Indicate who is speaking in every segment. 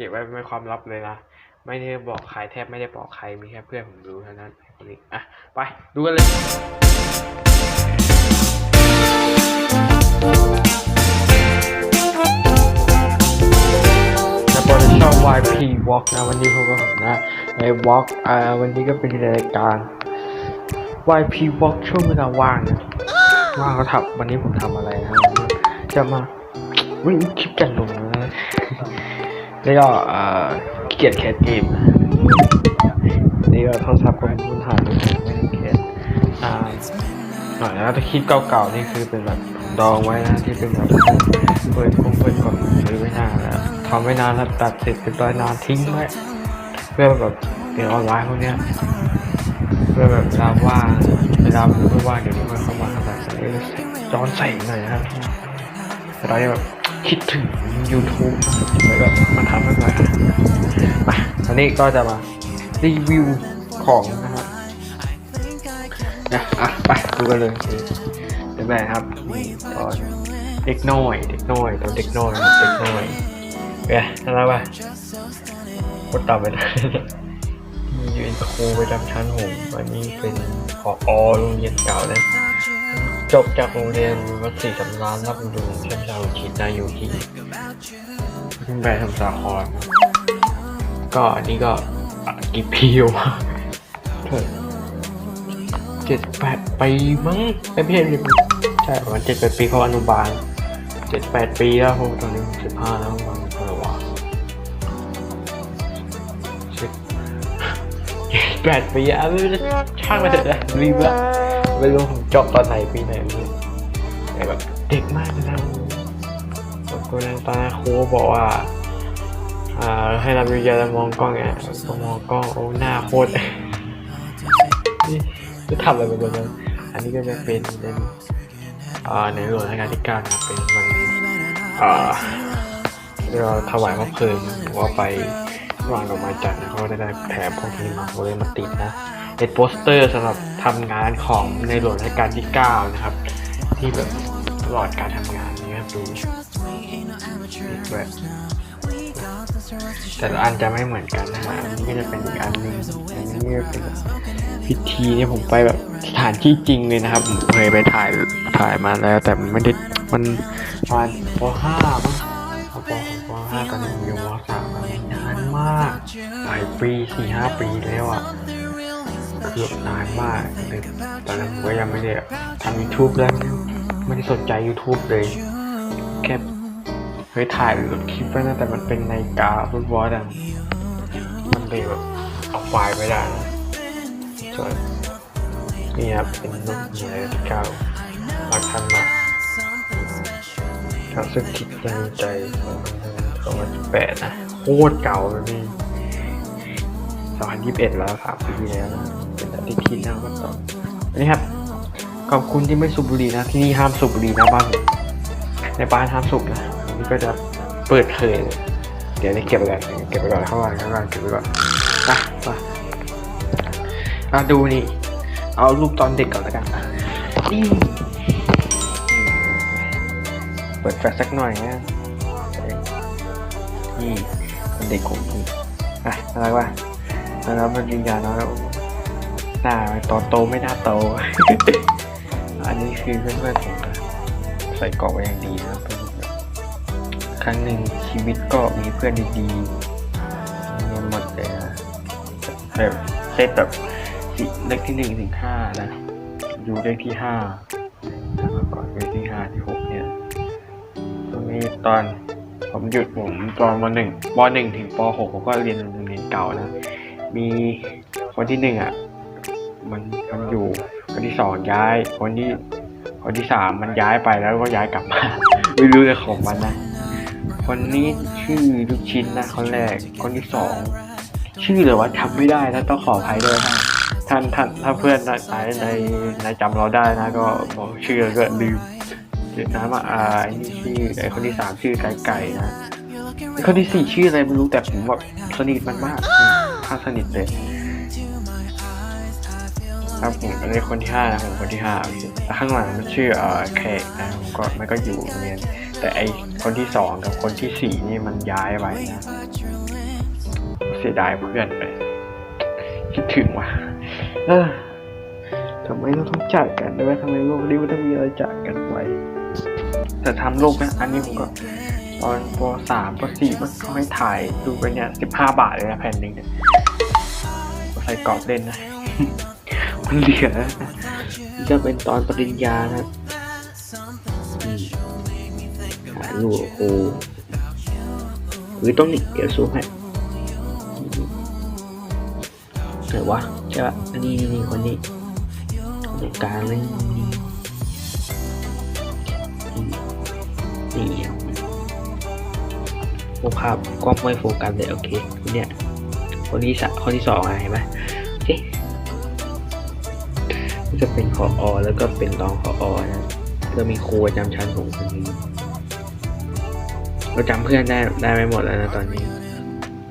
Speaker 1: เก็บไว้เป็นความลับเลยนะ ไม่ได้บอกใครแทบไม่ได้บอกใครมีแค่เพื่อนผมรู้เท่านั้นคนนี้อะไปดูกันเลยนะบริช่อง YP Walk นะวันนี้พวกผมนะใน Walk อ่าวันนี้ก็เป็นรายการ YP Walk ช่วงเวลาว่างนะว่างก็ทำวันนี้ผมทำอะไรนะจะมาวิ่งคลิปกันลงนะ แล้วก็เอ่อขี้เกียจแคสเกม นี่ก็โทรศัพท์ก็มีปัญหาด้วยไม่ได้แคสอ่าหน่อยนะแต่คลิปเก่าๆนี่คือเป็นแบบดองไว้นะที่เป็นแบบเปิดคงเปิดกดซื้อไว้นานแล้วทำไว้นานแล้วตัดเสร็จเป็นร้อยนานทิ้งไว้เพื่อแบบเรียนออนไลน์พวกเนี้ยเพื่อแบบเวลาว่างเวลาผมไม่ว่างเดี๋ยวนี้มันเข้ามาทำอะไรสักนิดย้อนใส่หน่อยนะครับเราแบบ คิดถึง YouTube เลยแบบมาทำให้หน่อยมาวันนี้ก็จะมารีวิวของนะครับนะอะไปดูกันเลยเป็นไงครับตอนเด็กน้อย เด็กน้อยตอนเด็กน้อยเด็กน้อยเป็นไงน่ารักป่ะกดตามไปได้มียืนครูประจำชั้นผมวันนี้เป็นขออโรงเรียนเก่าเลย จบจากโรงเรียนวัดศรีสำราญรับดูเชื่อมชาวชิดนาอยู่ที่ขึ้นไปทำสาครก็อันนี้ก็กี่ปีวะเถิดเจ็ดแปดปีมั้งไม่ใช่ใช่ประมาณเจ็ดแปดปีเขาอนุบาลเจ็ดแปดปีแล้วผมตอนนี้สิบห้าแล้วมั้งเออวะสิบแปดปีอะไม่ะช่างมาเถอะนะรีบละ ไม่รู้ผมจบตอนไหนปีไหนไม่รู้แต่แบบเด็กมากเลยนะแบบคนนั้นตอนนั้นครูบอกว่าอ่าให้รับวิทยาแล้วมองกล้องไงก็มองกล้องโอ้หน้าโคตรนี่จะทำอะไรไปบ้างอันนี้ก็จะเป็นเป็นอ่าในหลวงรัชกาลที่เก้านะครับเป็นวันอ่าเราถวายมะเพลิงหรือว่าไปวางดอกไม้จันทร์นะเขาก็ได้แถมพวกนี้มาเขาเลยมาติดนะ เป็นโปสเตอร์สำหรับทำงานของในหลวงรัชกาลที่ 9 นะครับ ที่แบบตลอดการทำงานนี้ครับดูแบบแต่ละอันจะไม่เหมือนกันนะฮะอันนี้ก็จะเป็นอีกอันหนึงอันนี้ก็เป็นพิธีเนี่ยผมไปแบบสถานที่จริงเลยนะครับผมเคยไปถ่ายถ่ายมาแล้ว แต่มันไม่ได้มันประมาณป .5 มั้งพอปปห้าตอนนี้อยู่มสามแล้วนานมากหลายปีสี่ห้าปีแล้วอะ เกือบนานมากเลยตอนนั้นผมก็ยังไม่ได้ทำ YouTube แล้วไม่ได้สนใจ YouTube เลย แค่เคยถ่ายหรือคลิปไว้นะแต่มันเป็นในกาฟุตบอลอะมันเลยแบบเอาไฟล์ไม่ได้นะส่วนนี่ครับเป็นรูปเหนือเก้ารักท่านมากครับสึกคิดยังใจสองพันแปดนะโคตรเก่าเลยพี่ สองพันยี่สิบเอ็ดแล้วสามปีแล้วเป็นอาทิตย์ที่น่าก็ต่ออันนี้ครับ ขอบคุณที่ไม่สูบบุหรี่นะ ที่นี่ห้ามสูบบุหรี่นะบ้านในบ้านห้ามสูบนะอันนี้ก็จะเปิดเผยเดี๋ยวนี้เก็บไปก่อนเก็บไปก่อนเข้ามาเข้ามาเก็บไปก่อนไปไปมาดูนี่ เอารูปตอนเด็กก่อนแล้วกันนี่เปิดแฟลชสักหน่อยนะนี่เป็นเด็กของพี่อะอะไรวะ แล้วมันยืนยันแล้วหน้าโตโตไม่น่าโต อันนี้คือเพื่อนๆผมนะใส่กรอบไว้อย่างดีนะเป็นแบครั้งหนึ่งชีวิตก็มีเพื่อนดีๆมีหมดเลยนะแบบเซตแบบเลขที่หนึ่งถึงห้านะอยู่เลขที่ห้าแล้วก่อนเลขที่ห้าที่หกเนี่ยตรงนี้ตอนผมหยุดผมตอนมหนึ่งปหนึ่งถึงปหกผมก็เรียนโรงเรียนเก่านะ มีคนที่หนึ่งอะ มันมันอยู่ คนที่สองย้าย คนที่ คนที่สามมันย้ายไปแล้วก็ย้ายกลับมา ไม่รู้เลยของมันนะ คนนี้ชื่อลูกชิ้นนะคนแรก คนที่สองชื่อเลยว่าจำไม่ได้นะต้องขออภัยด้วยนะท่านท่านถ้าเพื่อนในในในจำเราได้นะ ก็บอกชื่อแล้วก็ลืมน้ำอะอ่าไอ้นี่ชื่อไอ้คนที่สามชื่อไก่ไก่นะไอ้คนที่สี่ชื่ออะไรไม่รู้แต่ผมแบบสนิทมันมาก ข้างสนิทเลยครับผมอันนี้คนที่ห้านะผมคนที่ห้าแล้วข้างหลังมันชื่อเอ่อแขกนะผมก็มันก็อยู่โรงเรียนแต่ไอคนที่สองกับคนที่สี่นี่มันย้ายไปนะเสียดายเพื่อนไปคิดถึงว่ะเออทำไมเราต้องจากกันด้วยทำไมโลกนี้มันต้องมีอะไรจากกันไปแต่ทำโลกนะอันนี้ผมก็ ตอนปสามปสี่มันเขาให้ถ่ายดูไปเนี่ยสิบห้าบาทเลยนะแผ่นหนึ่งเนี่ยใส่กรอบเล่นนะมันเหลือจะเป็นตอนปริญญานะถ่ายรูปโอ้โหรือต้องนี่เดี๋ยวซูมให้ไหนวะใช่ปะอันนี้นี่นี่คนนี้ในกางเลยนี่น โอ้ภาพกล้องไม่โฟกัสเลยโอเคคนเนี้ยคนที่สคนที่สองเห็นไหมเอ๊ะนี่จะเป็นขออแล้วก็เป็นรองขออนะก็มีครูประจำชั้นของคนนี้เราจำเพื่อนได้ได้ไม่หมดแล้วนะตอนนี้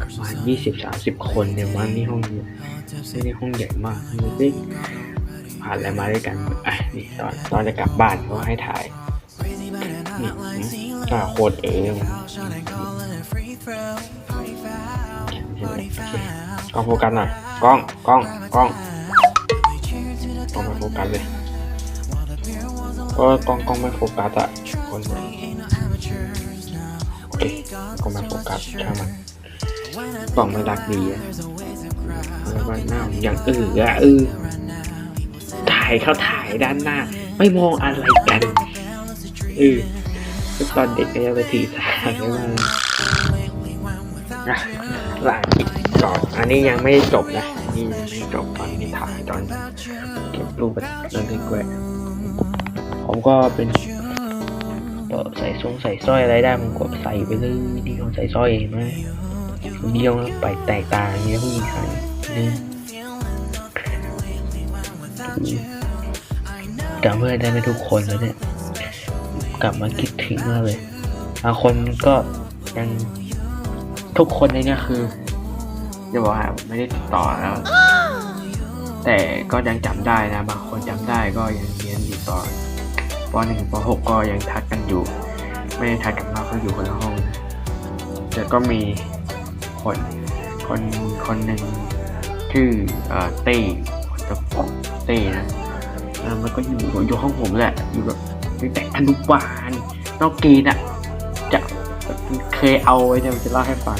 Speaker 1: ประมาณยี่สิบสามสิบคนเนี่ยว่านี่ห้องนี้ไม่ได้ห้องใหญ่มากดูสิผ่านอะไรมาด้วยกันอะนี่ตอนตอนจะกลับบ้านเขาให้ถ่ายนี่อ่าโคตรเอ๋ กล้องโฟกัสหน่อยกล้องกล้องกล้องกล้องไม่โฟกัสเลยก็กล้องกล้องไม่โฟกัสอะคนไหนโอเคกล้องไม่โฟกัสช่างมันกล้องไม่รักดีอะแล้วก็หน้าผมยังอื้ออะอื้อถ่ายเขาถ่ายด้านหน้า ไม่มองอะไรกันเออก็ตอนเด็กก็ยังไปถือสาใช่ไหมอะหลังอีกก่อน อันนี้ยังไม่ได้จบนะนี่ยังไม่จบตอนนี้ถ่ายตอนเก็บรูปไปตอนที่แกวผมก็เป็นเอ่อใส่ทรงใส่สร้อยอะไรได้ผมก็ใส่ไปเลยนี่เขาใส่สร้อยเห็นไหมเดียวนะไปแตกต่างอย่างเงี้ยผู้หญิงใส่นี่จำเพื่อนได้ไม่ทุกคนแล้วเนี่ย กลับมาคิดถึงมากเลยบางคนก็ยัง ทุกคนในนี้คือจะบอกว่าไม่ได้ติดต่อแล้ว แต่ก็ยังจำได้นะ บางคนจำได้ก็ยังเรียนอยู่ตอนปหนึ่งปหกก็ยังทักกันอยู่ ไม่ได้ทักกันมากก็อยู่คนละห้องนะแต่ก็มีคนคนคนหนึ่งชื่อเอ่อเต้คนตะปองเต้นะมันก็อยู่อยู่ห้องผมแหละอยู่แบบตั้งแต่อนุบาลนอกเกณฑ์อะจะ เคยเอาไว้เนี่ยมันจะเล่าให้ฟัง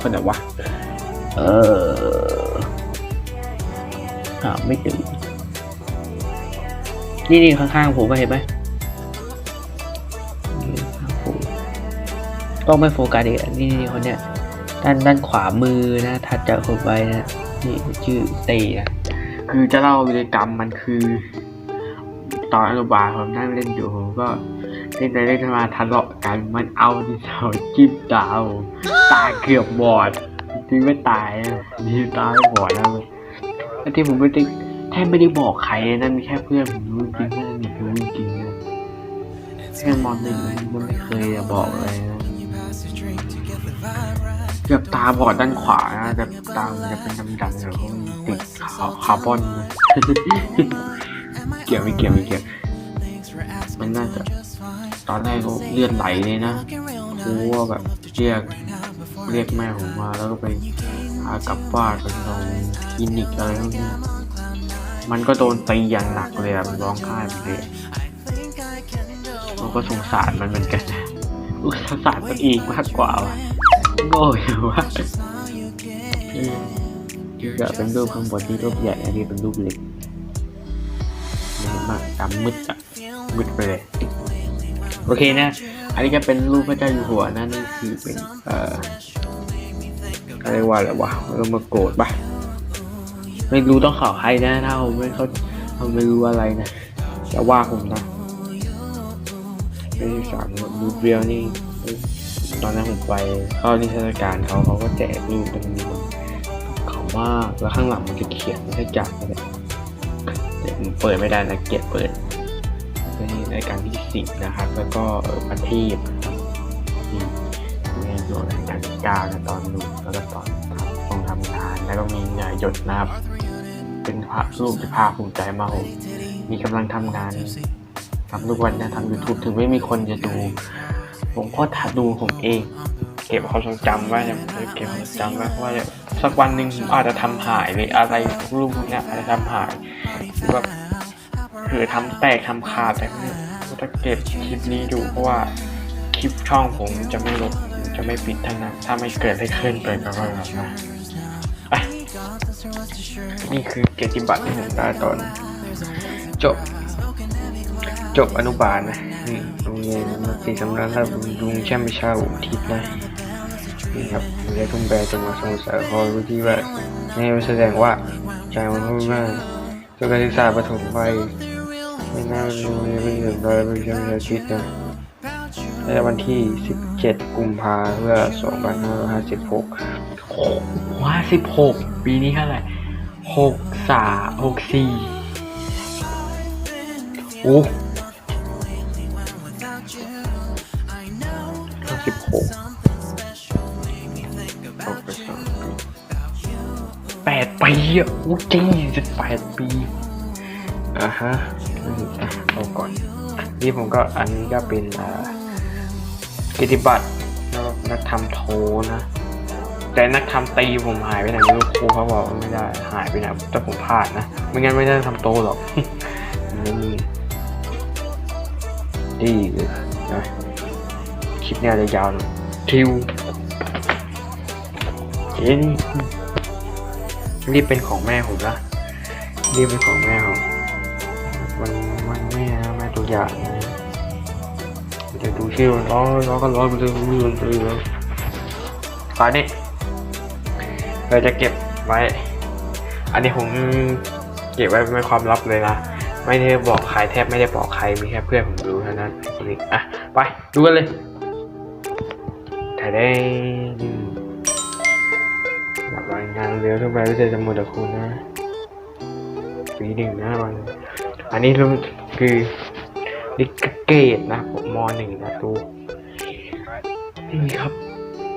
Speaker 1: คนไหนวะ เออหาไม่เจอนี่นี่ข้างๆผมก็เห็นไหมนี่ข้างผมก็ไม่โฟกัสอีกอะนี่นี่คนเนี้ยด้านด้านขวามือนะถัดจากผมไปนะนี่ชื่อเตนะคือจะเล่าวิธีกรรมมันคือ ตอนอนุบาลผมนั่งเล่นอยู่ผมก็ เล่นไปเล่นมาทะเลาะกันมันเอาดินสอจิ้มตาผมตาเกือบบอดจริงไม่ตายดีตาไม่บอดแล้วที่ผมไม่ได้แทบไม่ได้บอกใครนะมีแค่เพื่อนผมรู้จริงแค่นั้นรู้จริงนะแค่มอนหนึ่งมันไม่เคยจะบอกเลยนะเกือบตาบอดด้านขวานะแต่ตาจะเป็นดำๆเลยเพราติดขาวคาร์บอนเกี่ยวไม่เกี่ยวไม่เกี่ยว มันน่าจะตอนแรกก็เลือดไหลเลยนะครูว่าแบบเรียกเรียกแม่ผมมาแล้วก็ไปพากลับบ้านไปนอนคลินิกอะไรพวกนี้มันก็โดนตีอย่างหนักเลยอะมันร้องไห้ไปเลยเราก็สงสารมันเหมือนกันอุ๊ยสงสารตัวเองมากกว่าว่ะโง่อยู่ว่าจะเป็นรูปข้างบนที่รูปใหญ่อันนี้เป็นรูปเล็กไม่ เห็นมากดำมืดอะมืดไปเลย โอเคนะ อันนี้ก็เป็นรูปพระเจ้าอยู่หัวนะนี่คือเป็นเอ่ออะไรว่าอะไรวะเรามาโกรธปะไม่รู้ต้องข่าวใครนะถ้าผมไม่เขาเขาไม่รู้อะไรนะจะว่าผมนะไม่สามรูปเรียวนี่ตอนนั้นผมไปเข้านิทรรศการเขาเขาก็แจกรูปเป็นเขามากแล้วข้างหลังมันจะเขียนไม่ใช่จากอะไร ผมเปิดไม่ได้นะเกียดเปิดในรายการที่สิบนะครับ แล้วก็ประทีปนะครับที่มีโยนรายการที่เก้านะตอนหนุ่มแล้วก็ตอนทำต้องทำงาน แล้วก็มีงานหยดนะครับ เป็นภาพรูปที่ภาคภูมิใจมากผมมีกำลังทำงานทำทุกวันนะทำยูทูบถึงไม่มีคนจะดู ผมก็ถ่ายดูผมเอง เก็บความทรงจำไว้นะผมจะเก็บความจำไว้เพราะว่าสักวันหนึ่งผมอาจจะทำหายหรืออะไรรูปเนี้ยอาจจะทำหายแบบคือทำแตกทำขาดแต่ผมจะเก็บคลิปนี้ดูเพราะว่าคลิปช่องผมจะไม่ลบจะไม่ปิดทั้งนั้นถ้าไม่เกิดอะไรขึ้นเปิดก็ก็แบบนะนี่คือเกียรติบัตรที่ผมได้ตอนจบ จบอนุบาลนะนี่โรงเรียนมัธยมสำนักรับลุงแช่มชาอุทิศนะ นี่ครับในทุ่งแบจังหวัดสมุทรสาครที่ว่าในแสดงว่าใจมันพูดมากจนการศึกษาประถมไปไม่น่าดูเป็นเรื่องราวเป็นเรื่องราวชีวิตนะในวันที่ 17 กุมภาเพื่อ 2556 56 ปีนี้เท่าไหร่63 64โอ้16 ดปีอะโอ้จริงสิบแปดปีอ่าฮะอืมอะเอาก่อนนี่ผมก็อันนี้ก็เป็นอ่ากิตติบัตรแล้วนักทำโทนะ แต่นักทำตีผมหายไปไหนไม่รู้ครูเขาบอกว่าไม่ได้หายไปไหนแต่ผมพลาดนะไม่งั้นไม่ได้ทำโตหรอกนี่ดีเลยนะคลิปเนี้ยจะยาวหน่อยทิวเอ็น รีบเป็นของแม่ผมนะรีบเป็นของแม่ผมมันมันแม่แม่ตัวอย่างนะเดี๋ยวดูชื่อมันร้องร้องก็ร้องมันจะรู้มันจะรู้ตอนนี้เราจะเก็บไว้ อันนี้ผมเก็บไว้เป็นความลับเลยนะไม่ได้บอกใครแทบไม่ได้บอกใครมีแค่เพื่อนผมรู้เท่านั้นคนนี้อะไปดูกันเลยถ่ายได้ รายงานเร็วทุกใบวิจัยสมุดคุณนะปีหนึ่งนะมันอันนี้รคือดิกเกตนะผมมหนึ่งนะดูนี่ครับ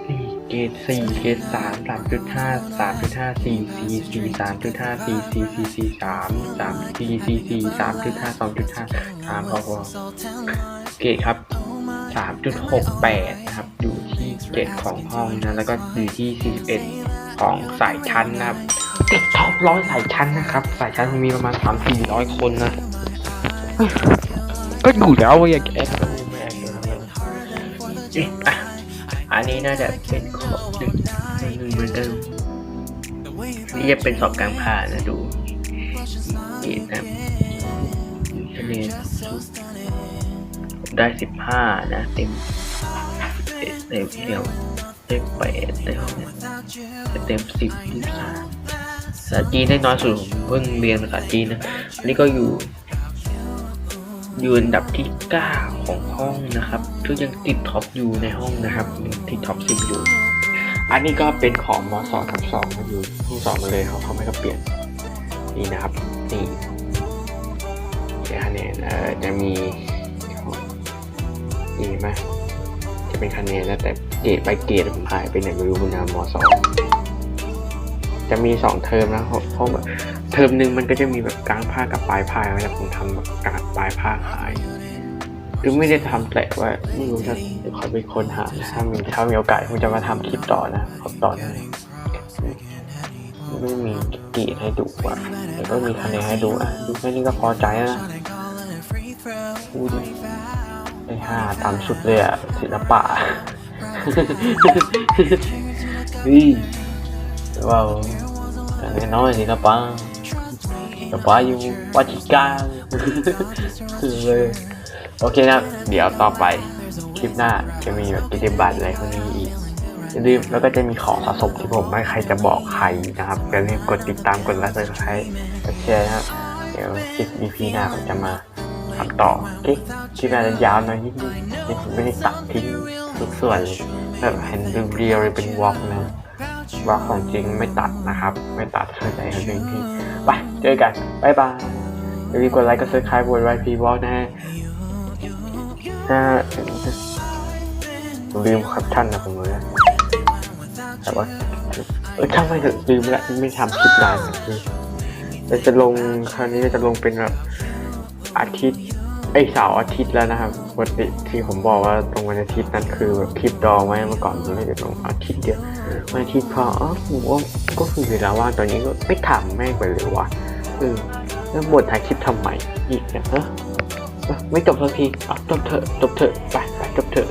Speaker 1: นี่เกรดสี่เกรดสามสามจุดห้าสามจุดห้าสี่สี่สี่สามจุดห้าสี่สี่สี่สี่สามสามสี่สี่สี่สามจุดห้าสองจุดห้าสามพอพอเกรดครับสามจุดหกแปดนะครับ อยู่ ที่เกรดของห้องนะแล้วก็อยู่ที่สี่สิบเอ็ดของสายชั้นนะครับติดท็อปร้อยสายชั้นนะครับ สายชั้นมีประมาณสามสี่ร้อยคนนะก็อยู่แล้วว่าอย่าแกก็ไม่แอบเลยเอ๊ะอะอันนี้น่าจะเป็นขอบหนึ่งหนึ่งเหมือนเดิมนี่จะเป็นสอบกลางผ่านนะดูเกรดนะคะแนนผมได้สิบห้านะ เต็ม เต็มเต็มเดียวเต็มแปดนห้องเนี่ยจะเต็มสิบยี่สามภาษาจีนได้น้อยสุดผมเพิ่งเรียนภาษาจีนนะอันนี้ก็อยู่อยู่อันดับที่เก้าของห้องนะครับก็ยังติดท็อปอยู่ในห้องนะครับยังติดท็อปสิบอยู่ อันนี้ก็เป็นของมสองทับสองอยู่ห้องสองมาเลยเขาเขาไม่ก็เปลี่ยนนี่นะครับนี่เดี๋ยวคะแนนเอ่อจะมีนี่ไหม เป็นคะแนนนะแต่เกรดไปเกรดผมหายไปไหนไม่รู้คุณนามสองจะมีสองเทอมนะเพราะเพราะแบบเทอมหนึ่งมันก็จะมีแบบกลางภาคกับปลายภาคนะผมทำแบบกลางปลายภาคขายคือไม่ได้ทำแต่ว่าไม่รู้จะขอไปค้นหานะถ้ามีถ้ามีโอกาสผมจะมาทำคลิปต่อนะขอต่อหน่อยไม่มีเกียรติให้ดูอะแต่ก็มีคะแนนให้ดูอะดูแค่นี้ก็พอใจแล้วนะพูด ได้ห้าตามสุดเลยอะศิลปะ นี่ว้าวคะแนนน้อยศิลปะศิลปะอยู่วัชิการเลยโอเคนะเดี๋ยวต่อไปคลิปหน้าจะมีแบบกิจบัตรอะไรพวกนี้อีกอย่าลืมแล้วก็จะมีของสะสมที่ผมไม่ใครจะบอกใครนะครับอย่าลืมกดติดตามกดไลค์กดแชร์กดแชร์นะครับเดี๋ยวคลิป EP หน้าผมจะมา ทำต่อโอเคคลิปหน้าจะยาวหน่อยนิดนึงนี่ผมไม่ได้ตัดทิ้งทุกส่วนเลยแบบเห็นเรียวเลยเป็นวอล์กนะวอล์กของจริงไม่ตัดนะครับ ไม่ตัดเข้าใจเรื่องที่ไปเจอกันบ๊ายบายอย่าลืมกดไลค์กดซับสไครต์บนไวพีวอล์กนะฮะถ้าลืมแคปชั่นนะผมเลยแต่ว่าเออช่างไม่เถอะลืมไปละไม่ทำคลิปนานเลยจะลงคราวนี้จะลงเป็นแบบอาทิตย์ ไอเสาร์อาทิตย์แล้วนะครับปกติที่ผมบอกว่าตรงวันอาทิตย์นั้นคือแบบคลิปดองไว้เมื่อก่อนมันเลยจะตรงอาทิตย์เดียววันอาทิตย์พอเออผมว่าก็คือเวลาว่างตอนนี้ก็ไม่ทำแม่งไปเลยวะเออแล้วบทถ่ายคลิปทำใหม่อีกเนี่ยเออเออไม่จบสักทีเอาจบเถอะจบเถอะไปไปจบเถอะ